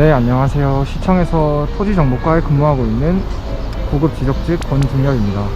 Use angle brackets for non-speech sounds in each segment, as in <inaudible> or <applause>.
네, 안녕하세요. 시청에서 토지정보과에 근무하고 있는 고급 지적직 권중열입니다.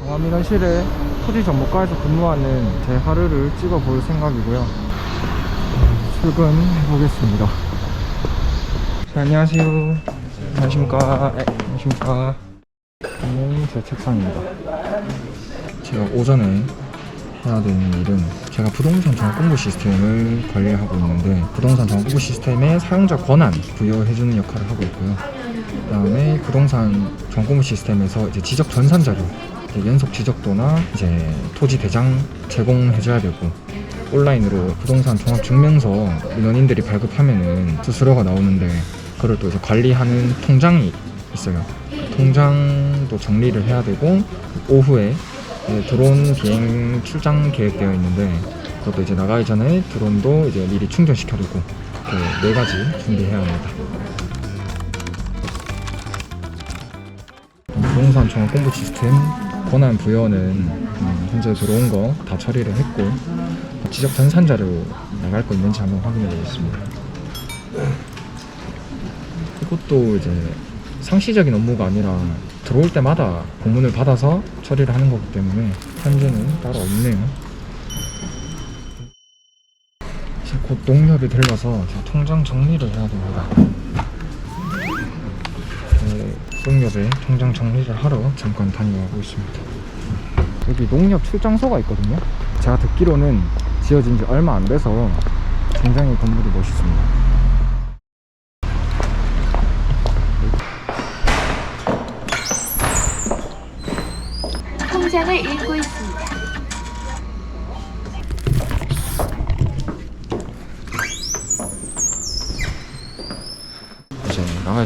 경남민원실에 토지정보과에서 근무하는 제 하루를 찍어볼 생각이고요. 음, 출근해 보겠습니다. 네, 안녕하세요. 안녕하십니까. 네, 안녕하십니까. 이는 제 책상입니다. 제가 오전에 해야 되는 일은 제가 부동산 정확 공부 시스템을 관리하고 있는데 부동산 정확 공부 시스템의 사용자 권한 부여해주는 역할을 하고 있고요. 그다음에 부동산 정확 공부 시스템에서 이제 지적 전산 자료, 이제 연속 지적도나 이제 토지 대장 제공해줘야 되고 온라인으로 부동산 종합 증명서 민원인들이 발급하면은 수수료가 나오는데 그걸 또 이제 관리하는 통장이 있어요. 그 통장도 정리를 해야 되고 오후에 드론 비행 출장 계획되어 있는데 그것도 이제 나가기 전에 드론도 이제 미리 충전시켜두고 그네 가지 준비해야 합니다. 부동산 종합 공부 시스템 권한 부여는 음, 현재 들어온 거 다 처리를 했고 지적 전산 자료 나갈 거 있는지 한번 확인해 보겠습니다. 이것도 이제 상시적인 업무가 아니라 들어올 때마다 공문을 받아서 처리를 하는 거기 때문에 현재는 따로 없네요. 곧 농협이 들러서 통장 정리를 해야 됩니다. 네, 농협에 통장 정리를 하러 잠깐 다녀가고 있습니다. 여기 농협 출장소가 있거든요. 제가 듣기로는 지어진 지 얼마 안 돼서 굉장히 건물이 멋있습니다.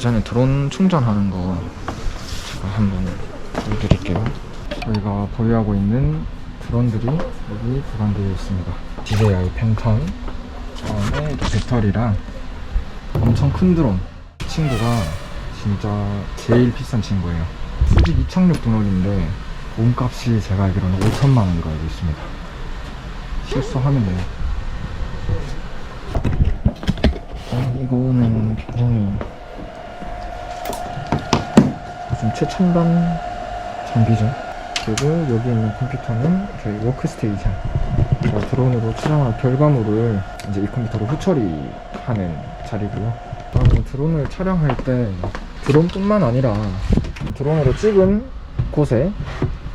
전에 드론 충전하는 거 제가 한번 보여드릴게요. 저희가 보유하고 있는 드론들이 여기 보관되어 있습니다. DJI 펜턴, 다음에 또 배터리랑 엄청 큰 드론. 친구가 진짜 제일 비싼 친구예요. 수직 2착륙 드론인데 몸값이 제가 알기로는 5천만 원으로 알고 있습니다. 실수하면 돼요. 어, 이거는 굉장히 좀 최첨단 장비죠. 그리고 여기 있는 컴퓨터는 저희 워크스테이션. 제가 드론으로 촬영한 결과물을 이제 이 컴퓨터로 후처리하는 자리고요. 다음은 드론을 촬영할 때 드론뿐만 아니라 드론으로 찍은 곳에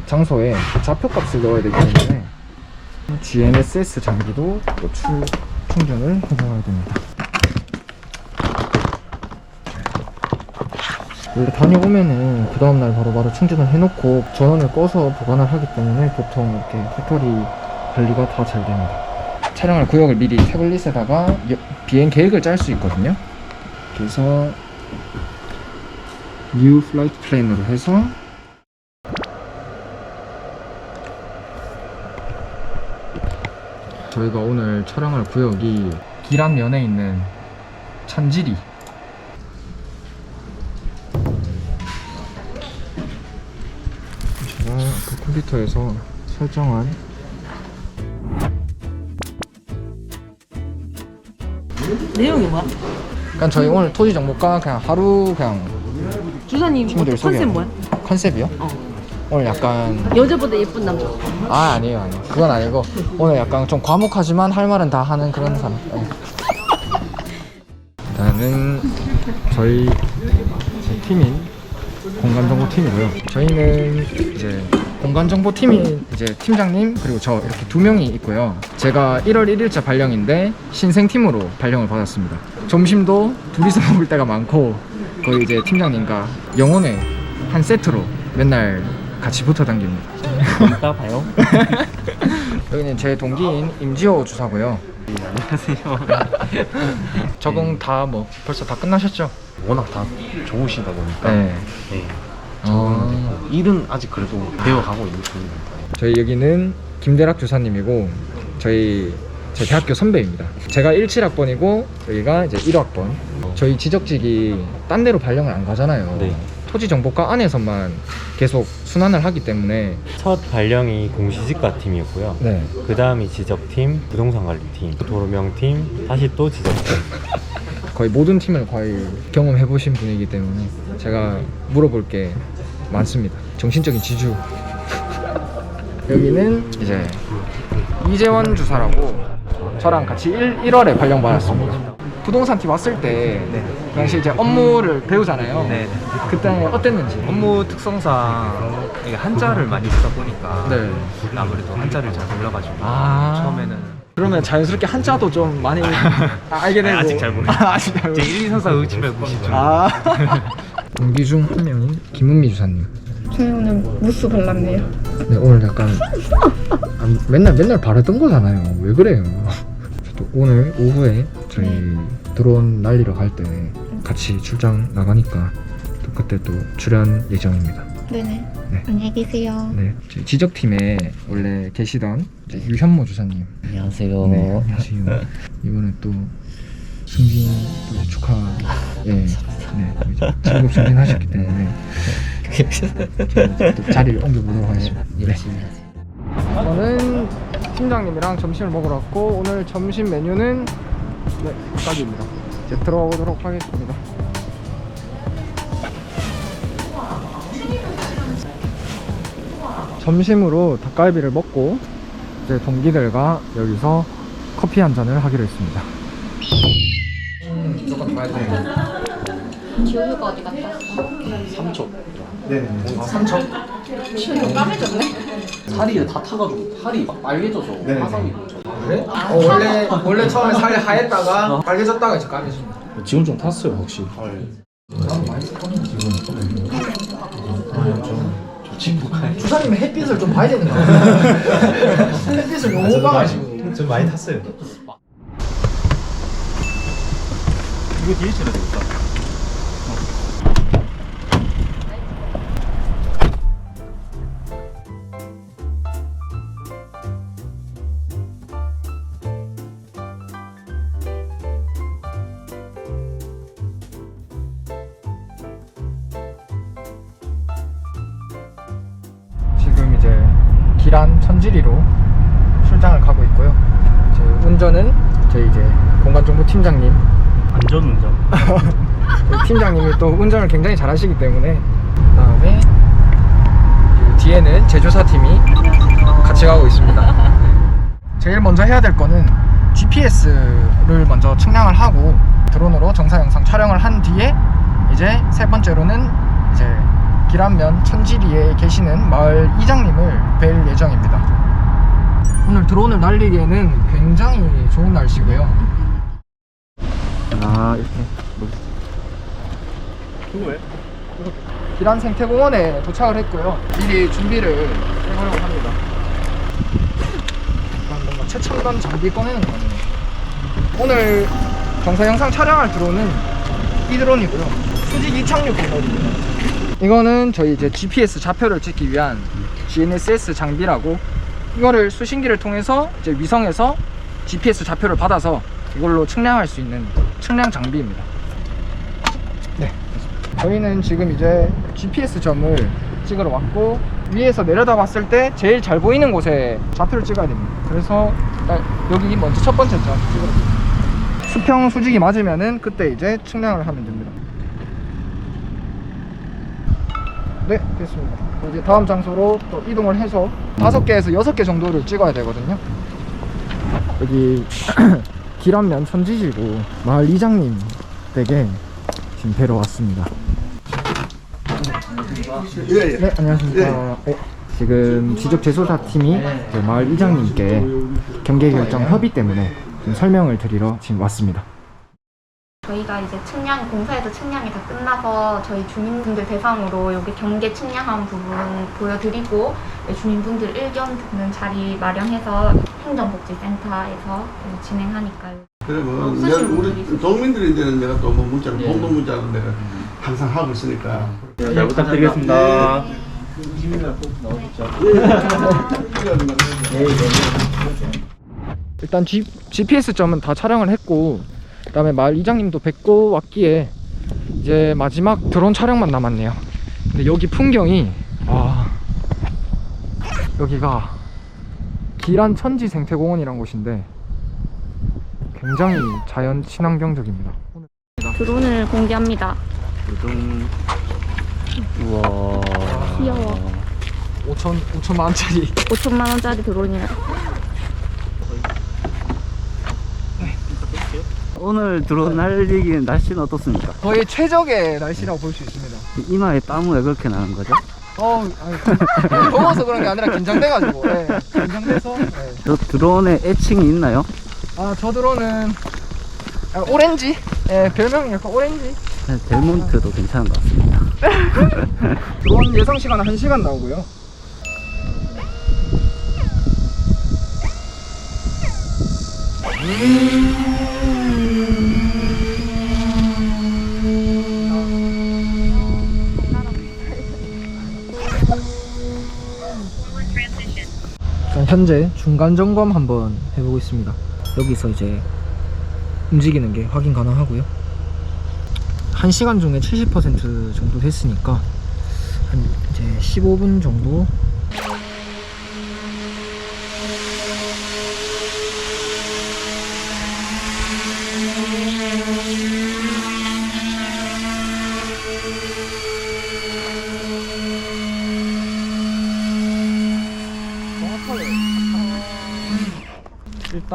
장소에 좌표값을 넣어야 되기 때문에 GNSS 장비도 또 출, 충전을 해봐야 됩니다. 원래 다녀오면은 그 다음날 바로 바로 충전을 해놓고 전원을 꺼서 보관을 하기 때문에 보통 이렇게 배터리 관리가 다 잘 됩니다. 촬영할 구역을 미리 태블릿에다가 여- 비행 계획을 짤 수 있거든요. 그래서 New Flight Plan으로 해서 저희가 오늘 촬영할 구역이 기란면에 있는 천지리 컴퓨터에서 설정한 내용이 뭐야? 그러니까 저희 오늘 토지 정보과 그냥 하루 그냥 주사님 친구들 어떤 컨셉 소개하는 뭐야? 컨셉이요? 어. 오늘 약간 여자보다 예쁜 남자. 아 아니에요 아니에요 그건 아니고 오늘 약간 좀 과묵하지만 할 말은 다 하는 그런 사람 네. 일단은 저희 제 팀인 공간정보팀이고요 저희는 이제 공간정보팀이 이제 팀장님 그리고 저 이렇게 두 명이 있고요 제가 1월 1일자 발령인데 신생팀으로 발령을 받았습니다 점심도 둘이서 <laughs> 먹을 때가 많고 거의 이제 팀장님과 영혼의 한 세트로 맨날 같이 붙어 다닙니다 이따 <laughs> 봐요. 여기는 제 동기인 임지호 주사고요. 안녕하세요. <laughs> 적응 다 뭐 벌써 다 끝나셨죠? 워낙 다 좋으시다 보니까 네. 네. 어, 일은 아직 그래도 배워가고 있는 중입니다. 저희 여기는 김대락 주사님이고 저희 제 대학교 선배입니다. 제가 17학번이고 여기가 이제 1학번. 저희 지적직이 딴 데로 발령을 안 가잖아요. 네. 토지 정보과 안에서만 계속 순환을 하기 때문에 첫 발령이 공시지가 팀이었고요. 네. 그 다음이 지적팀, 부동산 관리팀, 도로명팀, 다시 또 지적팀. 거의 모든 팀을 거의 경험해 보신 분이기 때문에 제가 물어볼 게 많습니다. 정신적인 지주. <laughs> 여기는 이제 이재원 주사라고 저랑 같이 1, 1월에 발령 받았습니다. 부동산 팀 왔을 때그 당시 이제 업무를 배우잖아요. 네. 그때 어땠는지. 업무 특성상 이게 한자를 많이 쓰다 보니까 네. 아무래도 한자를 잘 몰라가지고 아. 처음에는 그러면 자연스럽게 한자도 좀 많이 <laughs> 알게 되고. 아직 잘 모르겠어요. 아, <laughs> 아직 잘 이제 모르겠어요. 1, 2, 3, 4 의지를 보시죠. 아. 동기 중 한 명인 김은미 주사님. 저희 오늘 무스 발랐네요. 네, 오늘 약간 아, 맨날 맨날 바르던 거잖아요. 왜 그래요? 또 오늘 오후에 저희 드론 날리러 갈 때 같이 출장 나가니까 또 그때 또 출연 예정입니다. 네네. 네. 안녕히 계세요. 네, 저희 지적팀에 원래 계시던 이제 유현모 주사님. 안녕하세요. 네, 안녕하세요. 이번에 또 승진 또 축하. 예, 네, 이제 진급 승진하셨기 때문에 저희 또 자리를 옮겨보도록 하겠습니다. 네. 저는 팀장님이랑 점심을 먹으러 왔고 오늘 점심 메뉴는 네, 닭갈비입니다. 이제 들어오도록 하겠습니다. 점심으로 닭갈비를 먹고 이제 동기들과 여기서 커피 한 잔을 하기로 했습니다. 무조건 봐야 돼. 기호가 어디 갔다 왔어? 3초. 네네. 아, 3천? 기호가 까매졌네? 살이 다 타가지고 살이 막 빨개져서 네네. 화상이 죠 그래? 어, 원래 원래 처음에 살이 하였다가 빨개졌다가 이제 까매집니다. 지금 좀 탔어요 혹시? 주사님 햇빛을 좀 봐야 되는 거 같아요. <laughs> 햇빛을 너무 봐가지고. 좀 많이 탔어요. 이거 뒤에 쳐야 되겠다. 지금 이제 기란 천지리로 출장을 가고 있고요. 저희 운전은 저희 이제 공간정보 팀장님 안전운전. <laughs> 팀장님이 또 운전을 굉장히 잘하시기 때문에 그다음에 이 뒤에는 제조사 팀이 같이 가고 있습니다. <laughs> 제일 먼저 해야 될 거는 GPS를 먼저 측량을 하고 드론으로 정사 영상 촬영을 한 뒤에 이제 세 번째로는 이제 기란면 천지리에 계시는 마을 이장님을 뵐 예정입니다. 오늘 드론을 날리기에는 굉장히 좋은 날씨고요. 아 이렇게 누구예요? 기란 생태공원에 도착을 했고요. 미리 준비를 해보려고 합니다. 일단 뭔가 최첨단 장비 꺼내는 거 같네요. 오늘 정사 영상 촬영할 드론은 이 드론이고요. 수직 이착륙 기술입니다. 이거는 저희 이제 GPS 좌표를 찍기 위한 GNSS 장비라고 이거를 수신기를 통해서 이제 위성에서 GPS 좌표를 받아서 이걸로 측량할 수 있는 측량 장비입니다. 네. 저희는 지금 이제 GPS 점을 찍으러 왔고 위에서 내려다 봤을 때 제일 잘 보이는 곳에 좌표를 찍어야 됩니다. 그래서 여기 먼저 첫 번째 점 찍으러 갑니다. 수평 수직이 맞으면은 그때 이제 측량을 하면 됩니다. 네, 됐습니다. 이제 다음 장소로 또 이동을 해서 다섯 개에서 여섯 개 정도를 찍어야 되거든요. 여기 <clears throat> 기란면 천지지구 마을 이장님 댁에 지금 뵈러 왔습니다. 네, 안녕하십니까. 네, 지금 지적 제소사 팀이 그 마을 이장님께 경계 결정 협의 때문에 좀 설명을 드리러 지금 왔습니다. 저희가 이제 측량, 공사에서 측량이 다 끝나서 저희 주민분들 대상으로 여기 경계 측량한 부분 보여드리고 네, 주민분들 의견 듣는 자리 마련해서 행정복지센터에서 진행하니까요. 그러면 없으신 내가 우리 동민들인데는 내가 또 뭐 문자를 네. 공동 문자로 내가 항상 하고 있으니까 잘 부탁드리겠습니다. 일단 G, GPS 점은 다 촬영을 했고 그 다음에 마을 이장님도 뵙고 왔기에 이제 마지막 드론 촬영만 남았네요. 근데 여기 풍경이 아 여기가 기란 천지 생태공원이란 곳인데 굉장히 자연 친환경적입니다. 드론을 공개합니다. 우와. 귀여워. 5천 5천만 원짜리 5천만 원짜리 드론이라. 오늘 드론 날리기는 날씨는 어떻습니까? 거의 최적의 날씨라고 볼 수 있습니다. 이마에 땀은 왜 그렇게 나는 거죠? 어, 아니, <laughs> 더워서 그런 게 아니라 긴장돼가지고 예, 긴장돼서. 예. 저 드론에 애칭이 있나요? 아, 저 드론은 아, 오렌지. 예, 별명이 약간 오렌지. 네, 델몬트도 괜찮은 것 같습니다. <laughs> 드론 예상 시간은 1 시간 나오고요. 현재 중간 점검 한번 해보고 있습니다. 여기서 이제 움직이는 게 확인 가능하고요. 1시간 중에 70% 정도 됐으니까 한 이제 15분 정도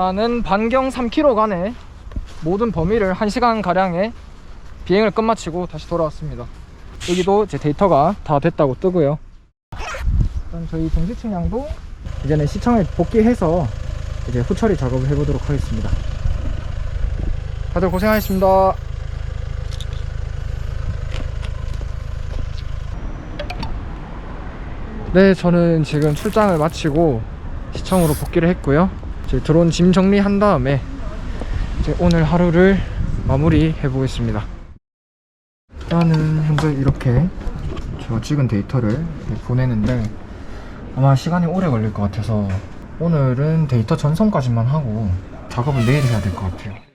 일단은 반경 3km간의 모든 범위를 1시간 가량의 비행을 끝마치고 다시 돌아왔습니다. 여기도 제 데이터가 다 됐다고 뜨고요. 일단 저희 측량도 이제는 시청에 복귀해서 이제 후처리 작업을 해보도록 하겠습니다. 다들 고생하셨습니다. 네, 저는 지금 출장을 마치고 시청으로 복귀를 했고요. 이제 드론 짐 정리한 다음에 이제 오늘 하루를 마무리 해 보겠습니다. 일단은 현재 이렇게 제가 찍은 데이터를 보내는데 아마 시간이 오래 걸릴 것 같아서 오늘은 데이터 전송까지만 하고 작업을 내일 해야 될 것 같아요.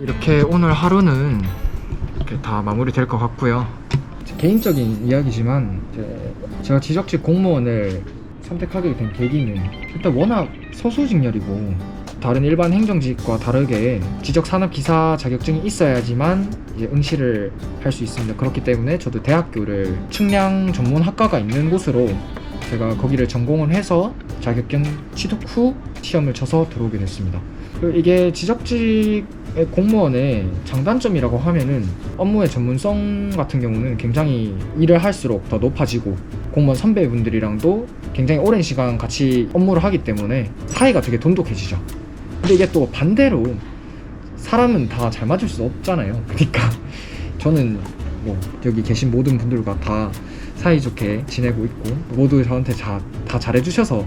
이렇게 오늘 하루는 이렇게 다 마무리 될 것 같고요. 제 개인적인 이야기지만 제가 지적직 공무원을 선택하게 된 계기는 일단 워낙 소수직렬이고 다른 일반 행정직과 다르게 지적산업기사 자격증이 있어야지만 이제 응시를 할 수 있습니다. 그렇기 때문에 저도 대학교를 측량 전문 학과가 있는 곳으로 제가 거기를 전공을 해서 자격증 취득 후 시험을 쳐서 들어오게 됐습니다. 그리고 이게 지적직 공무원의 장단점이라고 하면은 업무의 전문성 같은 경우는 굉장히 일을 할수록 더 높아지고 공무원 선배분들이랑도 굉장히 오랜 시간 같이 업무를 하기 때문에 사이가 되게 돈독해지죠. 근데 이게 또 반대로 사람은 다 잘 맞을 수 없잖아요. <laughs> 그러니까 저는 뭐 여기 계신 모든 분들과 다 사이좋게 지내고 있고 모두 저한테 자, 다 잘해주셔서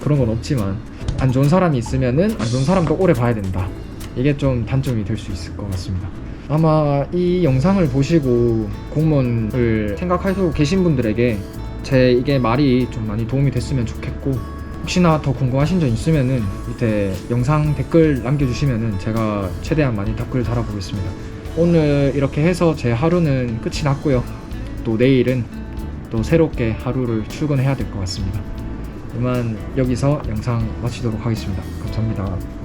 그런 건 없지만 안 좋은 사람이 있으면은 안 좋은 사람도 오래 봐야 된다. 이게 좀 단점이 될 수 있을 것 같습니다. 아마 이 영상을 보시고 공무원을 생각하고 계신 분들에게 제 이게 말이 좀 많이 도움이 됐으면 좋겠고 혹시나 더 궁금하신 점 있으면은 밑에 영상 댓글 남겨주시면은 제가 최대한 많이 댓글 달아보겠습니다. 오늘 이렇게 해서 제 하루는 끝이 났고요. 또 내일은 또 새롭게 하루를 출근해야 될 것 같습니다. 이만 여기서 영상 마치도록 하겠습니다. 감사합니다.